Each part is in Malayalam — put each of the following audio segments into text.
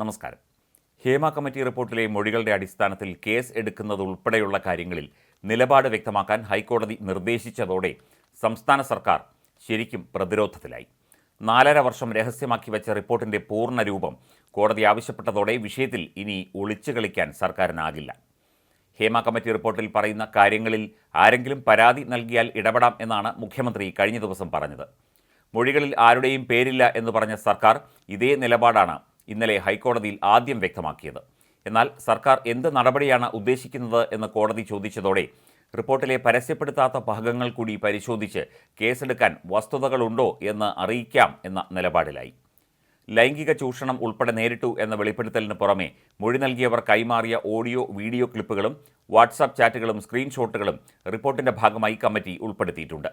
നമസ്കാരം. ഹേമ കമ്മിറ്റി റിപ്പോർട്ടിലെ മൊഴികളുടെ അടിസ്ഥാനത്തിൽ കേസ് എടുക്കുന്നത് ഉൾപ്പെടെയുള്ള കാര്യങ്ങളിൽ നിലപാട് വ്യക്തമാക്കാൻ ഹൈക്കോടതി നിർദ്ദേശിച്ചതോടെ സംസ്ഥാന സർക്കാർ ശരിക്കും പ്രതിരോധത്തിലായി. നാലര വർഷം രഹസ്യമാക്കി വെച്ച റിപ്പോർട്ടിന്റെ പൂർണ രൂപം കോടതി ആവശ്യപ്പെട്ടതോടെ വിഷയത്തിൽ ഇനി ഒളിച്ചു കളിക്കാൻ സർക്കാരിനാകില്ല. ഹേമ കമ്മിറ്റി റിപ്പോർട്ടിൽ പറയുന്ന കാര്യങ്ങളിൽ ആരെങ്കിലും പരാതി നൽകിയാൽ ഇടപെടാം എന്നാണ് മുഖ്യമന്ത്രി കഴിഞ്ഞ ദിവസം പറഞ്ഞത്. മൊഴികളിൽ ആരുടെയും പേരില്ല എന്ന് പറഞ്ഞ സർക്കാർ ഇതേ നിലപാടാണ് ഇന്നലെ ഹൈക്കോടതിയിൽ ആദ്യം വ്യക്തമാക്കിയത്. എന്നാൽ സർക്കാർ എന്ത് നടപടിയാണ് ഉദ്ദേശിക്കുന്നത് എന്ന് കോടതി ചോദിച്ചതോടെ റിപ്പോർട്ടിലെ പരസ്യപ്പെടുത്താത്ത ഭാഗങ്ങൾ കൂടി പരിശോധിച്ച് കേസെടുക്കാൻ വസ്തുതകളുണ്ടോ എന്ന് അറിയിക്കാം എന്ന നിലപാടിലായി. ലൈംഗിക ചൂഷണം ഉൾപ്പെടെ നേരിട്ടു എന്ന വെളിപ്പെടുത്തലിന് പുറമെ മൊഴി നൽകിയവർ കൈമാറിയ ഓഡിയോ വീഡിയോ ക്ലിപ്പുകളും വാട്സാപ്പ് ചാറ്റുകളും സ്ക്രീൻഷോട്ടുകളും റിപ്പോർട്ടിന്റെ ഭാഗമായി കമ്മിറ്റി ഉൾപ്പെടുത്തിയിട്ടുണ്ട്.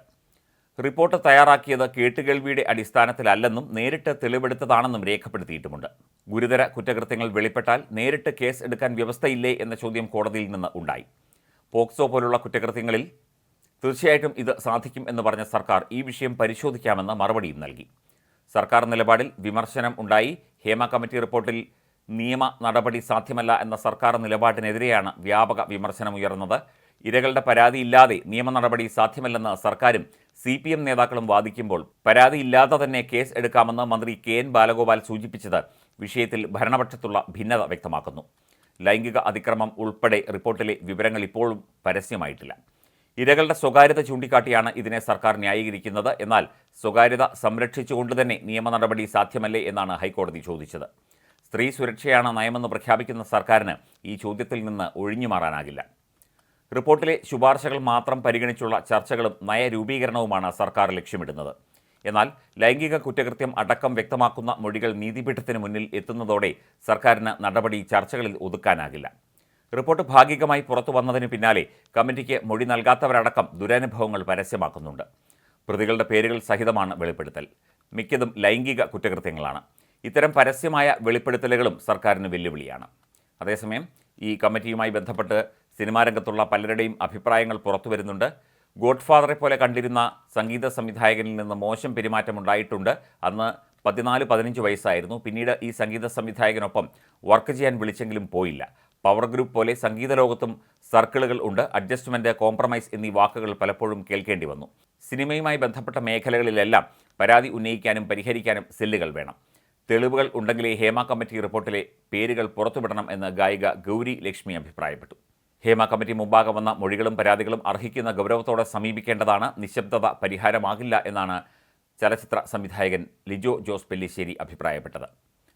റിപ്പോർട്ട് തയ്യാറാക്കിയത് കേട്ടുകേൾവിയുടെ അടിസ്ഥാനത്തിലല്ലെന്നും നേരിട്ട് തെളിവെടുത്തതാണെന്നും രേഖപ്പെടുത്തിയിട്ടുമുണ്ട്. ഗുരുതര കുറ്റകൃത്യങ്ങൾ വെളിപ്പെട്ടാൽ നേരിട്ട് കേസ് എടുക്കാൻ വ്യവസ്ഥയില്ലേ എന്ന ചോദ്യം കോടതിയിൽ നിന്ന് ഉണ്ടായി. പോക്സോ പോലുള്ള കുറ്റകൃത്യങ്ങളിൽ തീർച്ചയായിട്ടും ഇത് സാധിക്കും എന്ന് പറഞ്ഞ സർക്കാർ ഈ വിഷയം പരിശോധിക്കാമെന്ന് മറുപടിയും നൽകി. സർക്കാർ നിലപാടിൽ വിമർശനം ഉണ്ടായി. ഹേമ കമ്മിറ്റി റിപ്പോർട്ടിൽ നിയമ നടപടി സാധ്യമല്ല എന്ന സർക്കാർ നിലപാടിനെതിരെയാണ് വ്യാപക വിമർശനം വിമർശനമുയർന്നത് ഇരകളുടെ പരാതിയില്ലാതെ നിയമ നടപടി സാധ്യമല്ലെന്ന് സർക്കാരും സി പി എം നേതാക്കളും വാദിക്കുമ്പോൾ പരാതിയില്ലാതെ തന്നെ കേസ് എടുക്കാമെന്ന് മന്ത്രി കെ എൻ ബാലഗോപാൽ സൂചിപ്പിച്ചത് വിഷയത്തിൽ ഭരണപക്ഷത്തുള്ള ഭിന്നത വ്യക്തമാക്കുന്നു. ലൈംഗിക അതിക്രമം ഉൾപ്പെടെ റിപ്പോർട്ടിലെ വിവരങ്ങൾ ഇപ്പോഴും പരസ്യമായിട്ടില്ല. ഇരകളുടെ സ്വകാര്യത ചൂണ്ടിക്കാട്ടിയാണ് ഇതിനെ സർക്കാർ ന്യായീകരിക്കുന്നത്. എന്നാൽ സ്വകാര്യത സംരക്ഷിച്ചുകൊണ്ട് തന്നെ നിയമ നടപടി സാധ്യമല്ലേ എന്നാണ് ഹൈക്കോടതി ചോദിച്ചത്. സ്ത്രീ സുരക്ഷയാണ് നയമെന്ന് പ്രഖ്യാപിക്കുന്ന സർക്കാരിന് ഈ ചോദ്യത്തിൽ നിന്ന് ഒഴിഞ്ഞു മാറാനാകില്ല. റിപ്പോർട്ടിലെ ശുപാർശകൾ മാത്രം പരിഗണിച്ചുള്ള ചർച്ചകളും നയരൂപീകരണവുമാണ് സർക്കാർ ലക്ഷ്യമിടുന്നത്. എന്നാൽ ലൈംഗിക കുറ്റകൃത്യം അടക്കം വ്യക്തമാക്കുന്ന മൊഴികൾ നീതിപീഠത്തിന് മുന്നിൽ എത്തുന്നതോടെ സർക്കാരിന് നടപടി ചർച്ചകളിൽ ഒതുക്കാനാകില്ല. റിപ്പോർട്ട് ഭാഗികമായി പുറത്തു വന്നതിന് പിന്നാലെ കമ്മിറ്റിക്ക് മൊഴി നൽകാത്തവരടക്കം ദുരനുഭവങ്ങൾ പരസ്യമാക്കുന്നുണ്ട്. പ്രതികളുടെ പേരുകൾ സഹിതമാണ് വെളിപ്പെടുത്തൽ. മിക്കതും ലൈംഗിക കുറ്റകൃത്യങ്ങളാണ്. ഇത്തരം പരസ്യമായ വെളിപ്പെടുത്തലുകളും സർക്കാരിന് വെല്ലുവിളിയാണ്. അതേസമയം ഈ കമ്മിറ്റിയുമായി ബന്ധപ്പെട്ട് സിനിമാരംഗത്തുള്ള പലരുടെയും അഭിപ്രായങ്ങൾ പുറത്തു വരുന്നുണ്ട്. ഗോഡ് ഫാദറെ പോലെ കണ്ടിരുന്ന സംഗീത സംവിധായകനിൽ നിന്ന് മോശം പെരുമാറ്റം ഉണ്ടായിട്ടുണ്ട്. അന്ന് പതിനാല് പതിനഞ്ച് വയസ്സായിരുന്നു. പിന്നീട് ഈ സംഗീത സംവിധായകനൊപ്പം വർക്ക് ചെയ്യാൻ വിളിച്ചെങ്കിലും പോയില്ല. പവർ ഗ്രൂപ്പ് പോലെ സംഗീത ലോകത്തും സർക്കിളുകൾ ഉണ്ട്. അഡ്ജസ്റ്റ്മെന്റ് കോംപ്രമൈസ് എന്നീ വാക്കുകൾ പലപ്പോഴും കേൾക്കേണ്ടി വന്നു. സിനിമയുമായി ബന്ധപ്പെട്ട മേഖലകളിലെല്ലാം പരാതി ഉന്നയിക്കാനും പരിഹരിക്കാനും സെല്ലുകൾ വേണം. തെളിവുകൾ ഉണ്ടെങ്കിലേ ഹേമ കമ്മിറ്റി റിപ്പോർട്ടിലെ പേരുകൾ പുറത്തുവിടണം എന്ന് ഗായിക ഗൗരി ലക്ഷ്മി അഭിപ്രായപ്പെട്ടു. ഹേമ കമ്മിറ്റി മുമ്പാകെ വന്ന മൊഴികളും പരാതികളും അർഹിക്കുന്ന ഗൗരവത്തോടെ സമീപിക്കേണ്ടതാണ്. നിശബ്ദത പരിഹാരമാകില്ല എന്നാണ് ചലച്ചിത്ര സംവിധായകൻ ലിജോ ജോസ് പെല്ലിശ്ശേരി അഭിപ്രായപ്പെട്ടത്.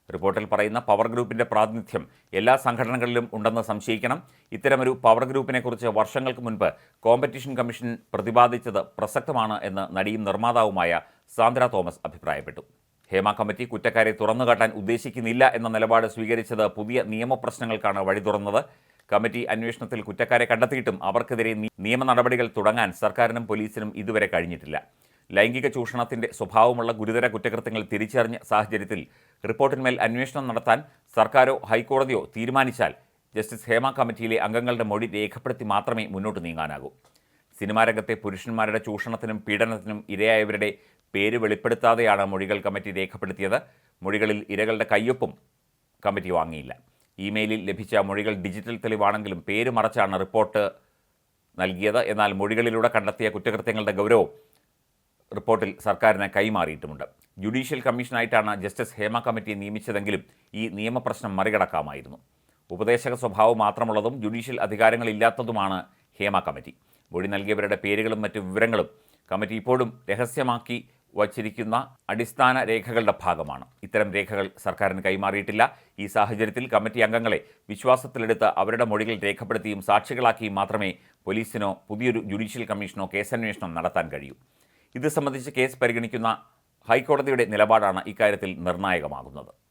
റിപ്പോർട്ടിൽ പറയുന്ന പവർ ഗ്രൂപ്പിന്റെ പ്രാതിനിധ്യം എല്ലാ സംഘടനകളിലും ഉണ്ടെന്ന് സംശയിക്കണം. ഇത്തരമൊരു പവർ ഗ്രൂപ്പിനെക്കുറിച്ച് വർഷങ്ങൾക്ക് മുൻപ് കോമ്പറ്റീഷൻ കമ്മീഷൻ പ്രതിപാദിച്ചത് പ്രസക്തമാണ് എന്ന് നടിയും നിർമ്മാതാവുമായ സാന്ദ്ര തോമസ് അഭിപ്രായപ്പെട്ടു. ഹേമ കമ്മിറ്റി കുറ്റക്കാരെ തുറന്നുകാട്ടാൻ ഉദ്ദേശിക്കുന്നില്ല എന്ന നിലപാട് സ്വീകരിച്ചത് പുതിയ നിയമപ്രശ്നങ്ങൾക്കാണ് വഴി തുറന്നത് കമ്മിറ്റി അന്വേഷണത്തിൽ കുറ്റക്കാരെ കണ്ടെത്തിയിട്ടും അവർക്കെതിരെ നിയമ നടപടികൾ തുടങ്ങാൻ സർക്കാരിനും പോലീസിനും ഇതുവരെ കഴിഞ്ഞിട്ടില്ല. ലൈംഗിക ചൂഷണത്തിന്റെ സ്വഭാവമുള്ള ഗുരുതര കുറ്റകൃത്യങ്ങൾ തിരിച്ചറിഞ്ഞ സാഹചര്യത്തിൽ റിപ്പോർട്ടിന്മേൽ അന്വേഷണം നടത്താൻ സർക്കാരോ ഹൈക്കോടതിയോ തീരുമാനിച്ചാൽ ജസ്റ്റിസ് ഹേമ കമ്മിറ്റിയിലെ അംഗങ്ങളുടെ മൊഴി രേഖപ്പെടുത്തി മാത്രമേ മുന്നോട്ട് നീങ്ങാനാകൂ. സിനിമാ രംഗത്തെ പുരുഷന്മാരുടെ ചൂഷണത്തിനും പീഡനത്തിനും ഇരയായവരുടെ പേര് വെളിപ്പെടുത്താതെയാണ് മൊഴികൾ കമ്മിറ്റി രേഖപ്പെടുത്തിയത്. മൊഴികളിൽ ഇരകളുടെ കയ്യൊപ്പും കമ്മിറ്റി വാങ്ങിയില്ല. ഇമെയിലിൽ ലഭിച്ച മൊഴികൾ ഡിജിറ്റൽ തെളിവാണെങ്കിലും പേര് മറച്ചാണ് റിപ്പോർട്ട് നൽകിയത്. എന്നാൽ മൊഴികളിലൂടെ കണ്ടെത്തിയ കുറ്റകൃത്യങ്ങളുടെ ഗൗരവം റിപ്പോർട്ടിൽ സർക്കാരിന് കൈമാറിയിട്ടുമുണ്ട്. ജുഡീഷ്യൽ കമ്മീഷനായിട്ടാണ് ജസ്റ്റിസ് ഹേമ കമ്മിറ്റി നിയമിച്ചതെങ്കിലും ഈ നിയമപ്രശ്നം മറികടക്കാമായിരുന്നു. ഉപദേശക സ്വഭാവം മാത്രമുള്ളതും ജുഡീഷ്യൽ അധികാരങ്ങളില്ലാത്തതുമാണ് ഹേമ കമ്മിറ്റി. മൊഴി നൽകിയവരുടെ പേരുകളും മറ്റു വിവരങ്ങളും കമ്മിറ്റി ഇപ്പോഴും രഹസ്യമാക്കി വച്ചിരിക്കുന്ന അടിസ്ഥാന രേഖകളുടെ ഭാഗമാണ്. ഇത്തരം രേഖകൾ സർക്കാരിന് കൈമാറിയിട്ടില്ല. ഈ സാഹചര്യത്തിൽ കമ്മിറ്റി അംഗങ്ങളെ വിശ്വാസത്തിലെടുത്ത് അവരുടെ മൊഴികൾ രേഖപ്പെടുത്തിയും സാക്ഷികളാക്കിയും മാത്രമേ പോലീസിനോ പുതിയൊരു ജുഡീഷ്യൽ കമ്മീഷനോ കേസന്വേഷണം നടത്താൻ കഴിയൂ. ഇത് സംബന്ധിച്ച് കേസ് പരിഗണിക്കുന്ന ഹൈക്കോടതിയുടെ നിലപാടാണ് ഇക്കാര്യത്തിൽ നിർണായകമാകുന്നത്.